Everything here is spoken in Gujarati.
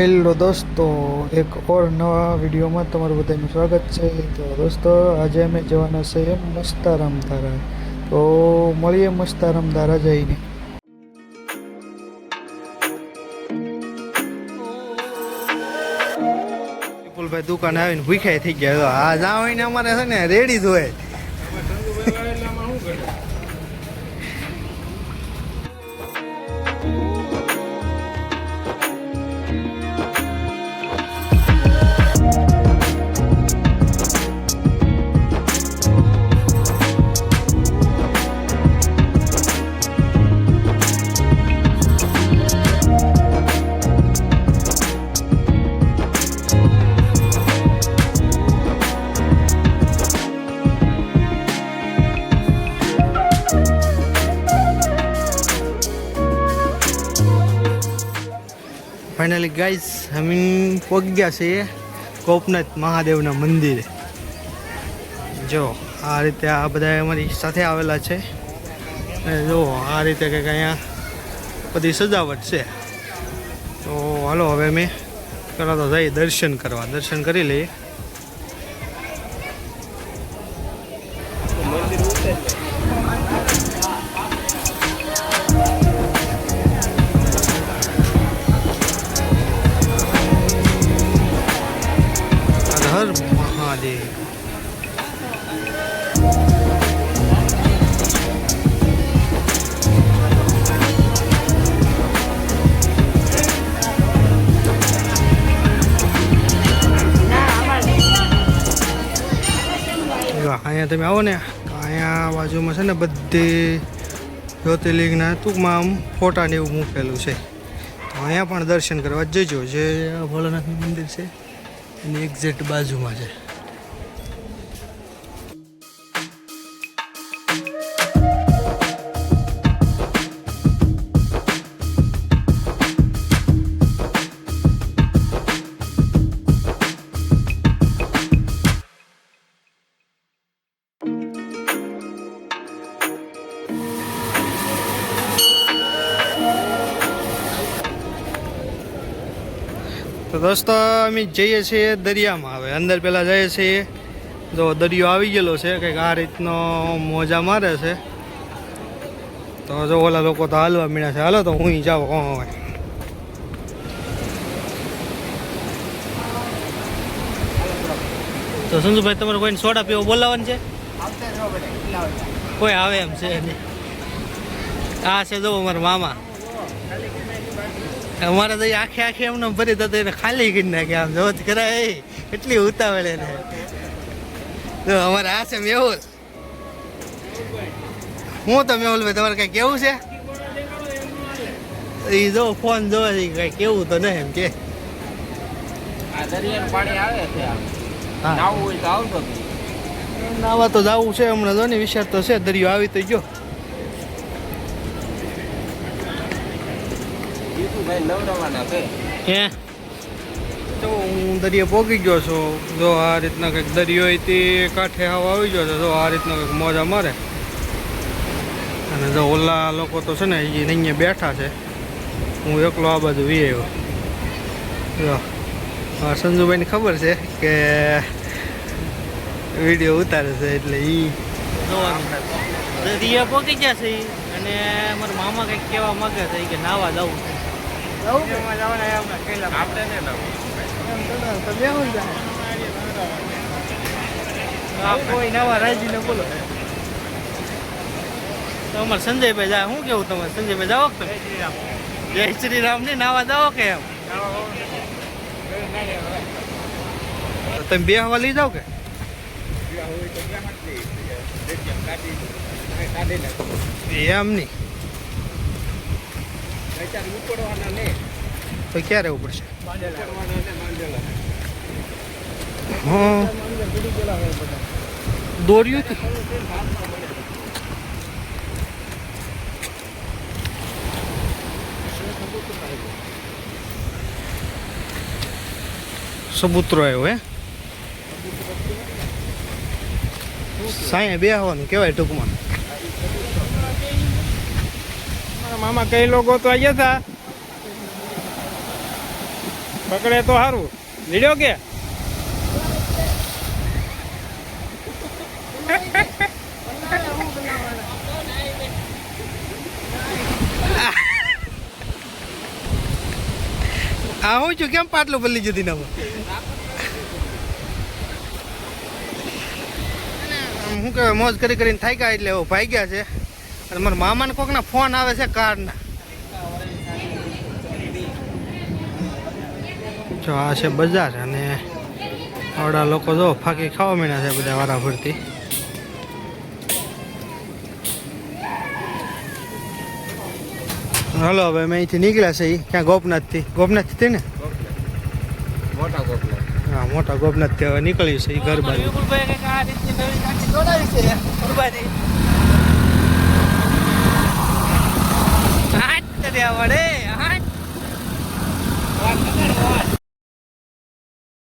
હેલો દોસ્તો, એક ઓર નવા વિડીયોમાં તમારું બધાનું સ્વાગત છે. તો દોસ્તો, આજે અમે જવાના છે મસ્તારામ ધારા. તો મળીએ મસ્તારામ ધારા જઈને. વિપુલભાઈ દુકાને આવીને ભૂખ્યા થઈ ગયા. આ જાવ અમારે છે ને, રેડી જ ફાઇનલી ગાઈસ અમે પહોંચી છીએ કોપનાથ મહાદેવના મંદિરે. જો, આ રીતે આ બધા અમારી સાથે આવેલા છે. અને જો, આ રીતે કંઈક અહીંયા બધી સજાવટ છે. તો હાલો, હવે અમે પહેલાં તો જઈએ દર્શન કરવા. દર્શન કરી લઈએ. મહાદેવ અહીંયા તમે આવો ને. અહીંયા બાજુમાં છે ને બધી જ્યોતિર્લિંગના ટૂંકમાં આમ ફોટા ને એવું મૂકેલું છે. તો અહીંયા પણ દર્શન કરવા જજો, જે ભોલાનાથનું મંદિર છે એની એક્ઝેક્ટ બાજુમાં છે. તો દોસ્તો અમે જઈએ છીએ દરિયામાં. હવે અંદર પહેલાં જઈએ છીએ. જો દરિયો આવી ગયેલો છે, કંઈક આ રીતનો મોજા મારે છે. તો જો ઓલા લોકો તો હાલવા મીણ્યા છે. હાલો તો હું જાઉં કોણ હોય તો સંજુભાઈ, તમારે કોઈને સોડા પીવો બોલાવવાનું છે? કોઈ આવે એમ છે આ છે જો અમારા મામા. અમારે તો આખે આખે એમને ભરી તો એને ખાલી કરી નાખે આમ જો કરાય એટલી ઉતાવળ એને. તો અમારે આ છે મેહુલ. હું તો મેહુલ ભાઈ તમારે કઈ કેવું છે? એ જો ફોન જો કઈ કેવું તો નહીં એમ કે. નાવા તો જવું છે હમણાં જો ને વિચાર તો છે દરિયો આવી તો ગયો. હે? તો હું દરિયો પહોંચી ગયો છું. જો આ રીતના કંઈક દરિયો કાંઠે હવા આવી ગયો છે જો આ રીતના કંઈક મોજા મારે. અને જો ઓલા લોકો તો છે ને એ અહીંયા બેઠા છે. હું એકલો આ બાજુ વી આવ્યો. જો સંજુભાઈને ખબર છે કે વીડિયો ઉતારે છે એટલે એ દરિયા પહોંચી ગયા છે અને મારા મામા કંઈક કહેવા માંગે છે કે નાવા જવું છે. આપણે ને નવું. કોઈ નવા રાજીને બોલો તો અમારે સંજયભાઈ જા શું કેવું તમારે? સંજયભાઈ જાઓ કે જય શ્રી રામ ને નાવા જાઓ કે એમ? તમે બે હવા લઈ જાઓ કે? એમ નહીં. તો ક્યારે રહેવું પડશે? હા. દોર્યું સબૂતરો આવ્યો હે? સાંયે બે આવવાનું કહેવાય ટૂંકમાં. મામા કઈ લોકો તો આવ્યા હતા પકડે તો સારું લીડ્યો કે? હા હું છું, કેમ પાટલું બદલી જતી ના શું કહેવાય મોજ કરી કરીને થાક્યા એટલે ભાઈ ભાગ્યા છે. અને મારા મામાને કોકના ફોન આવે છે કારના. જો આ છે બજાર અને આવડા લોકો જો ફાંકી ખાવા માંડ્યા છે બધા વારા ફરતી હાલો હવે મેં અહીંથી નીકળ્યા છે ક્યાં ગોપનાથથી? ગોપનાથથી ને? મોટા ગોપનાથ. હા મોટા ગોપનાથથી હવે નીકળ્યું છે એ ઘર બાજુ દેવા પડે